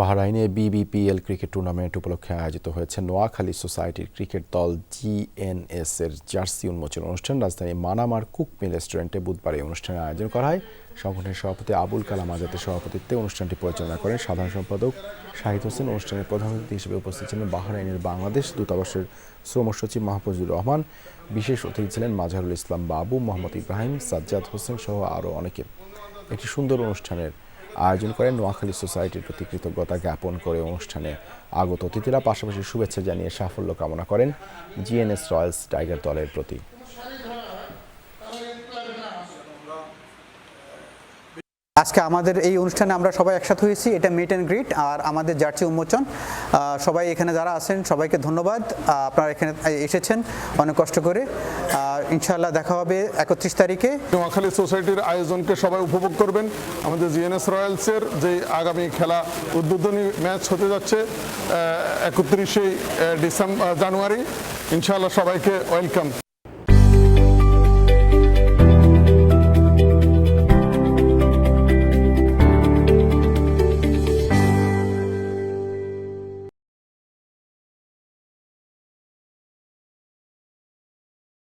বাহরাইনে বিবিপিএল cricket tournament উপলক্ষে আয়োজিত হয়েছে নোয়াখালী সোসাইটির ক্রিকেট দল জিএনএস এর জার্সি উন্মোচন অনুষ্ঠান। রাজধানী মানামার কুক মিল রেস্টুরেন্টে বুধবার এই অনুষ্ঠানের আয়োজন করা হয়। সংগঠনের সভাপতি আবুল কালাম আজাদের সভাপতিত্বে অনুষ্ঠানটি পরিচালনা করেন সাধারণ সম্পাদক শাহিদ হোসেন। অনুষ্ঠানের প্রধান অতিথি হিসেবে উপস্থিত ছিলেন বাহরাইনের বাংলাদেশ দূতাবাসের শ্রম সচিব মাহফুজুর রহমান। বিশেষ অতিথি ছিলেন মাজহারুল ইসলাম বাবু, মোহাম্মদ ইব্রাহিম, সাজ্জাদ হোসেন সহ আরও অনেকে। একটি সুন্দর অনুষ্ঠানের আয়োজন করেন নোয়াখালী সোসাইটির প্রতি কৃতজ্ঞতা জ্ঞাপন করে অনুষ্ঠানে আগত অতিথিরা পাশাপাশি শুভেচ্ছা জানিয়ে সাফল্য কামনা করেন জিএনএস রয়্যালস টাইগার দলের প্রতি। আজকে আমাদের এই অনুষ্ঠানে আমরা সবাই একসাথে হয়েছি। এটা মিট অ্যান্ড গ্রিট আর আমাদের জার্সি উন্মোচন। সবাই এখানে যারা আছেন, সবাইকে ধন্যবাদ। আপনারা এখানে এসেছেন অনেক কষ্ট করে। ইনশাআল্লাহ দেখা হবে একত্রিশ তারিখে। নোয়াখালী সোসাইটির আয়োজনকে সবাই উপভোগ করবেন। আমাদের জিএনএস রয়্যালসের যে আগামী খেলা উদ্বোধনী ম্যাচ হতে যাচ্ছে একত্রিশে ডিসেম্বর জানুয়ারি। ইনশাআল্লাহ সবাইকে ওয়েলকাম।